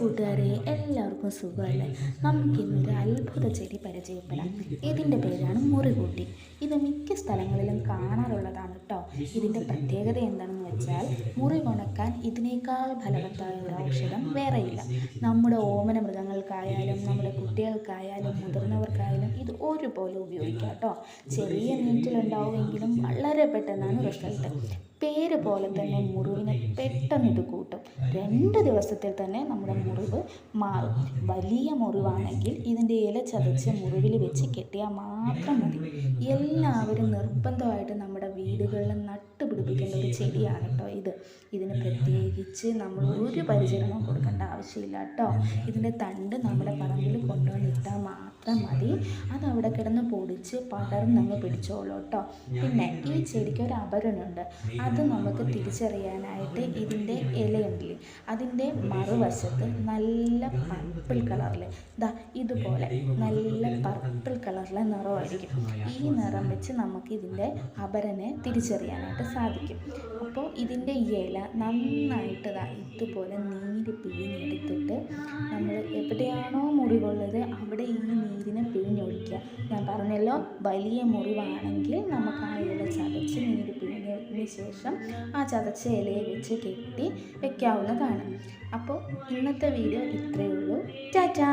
കൂട്ടുകാരെ എല്ലാവർക്കും സുഖമല്ലേ? നമുക്കിന്നൊരു അത്ഭുത ചെടി പരിചയപ്പെടാം. ഇതിന്റെ പേരാണ് മുറികൂട്ടി. ഇത് മിക്ക സ്ഥലങ്ങളിലും കാണാറുള്ളതാണ് കേട്ടോ ഇതിന്റെ പ്രത്യേകത എന്താണെന്ന് വെച്ചാൽ മുറി ഉണക്കാൻ ഇതിനേക്കാൾ ഫലവത്തായ ഒരു ഔഷധം വേറെയില്ല. നമ്മുടെ ഓമന മൃഗങ്ങൾക്കായാലും നമ്മുടെ കുട്ടികൾക്കായാലും മുതിർന്നവർക്കായാലും ഇത് ഒരുപോലെ ഉപയോഗിക്കാം കേട്ടോ ചെറിയ നീറ്റിലുണ്ടാവുമെങ്കിലും വളരെ പെട്ടെന്നാണ് റിസൾട്ട്. പേര് പോലെ തന്നെ മുറിവിനെ പെട്ടെന്ന് ഇത് കൂട്ടും. രണ്ട് ദിവസത്തിൽ തന്നെ നമ്മുടെ മുറിവ് മാറും. വലിയ മുറിവാണെങ്കിൽ ഇതിന്റെ ഇല ചതച്ച് മുറിവിൽ വെച്ച് കെട്ടിയാൽ മാത്രം മതി. എല്ലാവരും നിർബന്ധമായിട്ട് നമ്മുടെ വീടുകളിൽ നട്ടുപിടിപ്പിക്കേണ്ട ഒരു ചെടിയാണ് കേട്ടോ ഇത്. ഇതിന് പ്രത്യേകിച്ച് നമ്മൾ ഒരു പരിചരണവും കൊടുക്കേണ്ട ആവശ്യമില്ല കേട്ടോ. ഇതിന്റെ തണ്ട് നമ്മുടെ പറമ്പിൽ കൊണ്ടുവന്നിട്ടാൽ മാത്രം മതി. അത് അവിടെ കിടന്ന് പൊടിച്ച് പടർന്നങ്ങ് പിടിച്ചോളൂ കേട്ടോ. പിന്നെ ഈ ചെടിക്ക് ഒരു അപരനുണ്ട് അത് നമുക്ക് തിരിച്ചറിയാനായിട്ട് ഇതിന്റെ ഇലയുണ്ടല്ലേ? അതിന്റെ മറുവശത്ത് നല്ല പർപ്പിൾ കളറിൽ ദാ ഇതുപോലെ നല്ല പർപ്പിൾ കളറിലെ നിറമായിരിക്കും. ഈ നിറം വെച്ച് നമുക്ക് ഇതിന്റെ അപരനെ തിരിച്ചറിയാനായിട്ട് സാധിക്കും. അപ്പോൾ ഇതിന്റെ ഇല നന്നായിട്ട് ദാ ഇതുപോലെ നീര് പിഴിഞ്ഞെടുത്തിട്ട് നമ്മൾ എവിടെയാണോ മുറിവുള്ളത് അവിടെ ഈ നീരിനെ പിഴിഞ്ഞൊഴിക്കുക. ഞാൻ പറഞ്ഞല്ലോ വലിയ മുറിവാണെങ്കിൽ നമുക്ക് ആ ഇല ചതച്ച് നീര് പിഴിഞ്ഞതിന് ശേഷം ആ ചതച്ച ഇലയെ വെച്ച് കെട്ടി വെക്കാവുന്നതാണ്. അപ്പോൾ ഇന്നത്തെ വീഡിയോ ഇത്രയേ ഉള്ളൂ. ടാറ്റാ!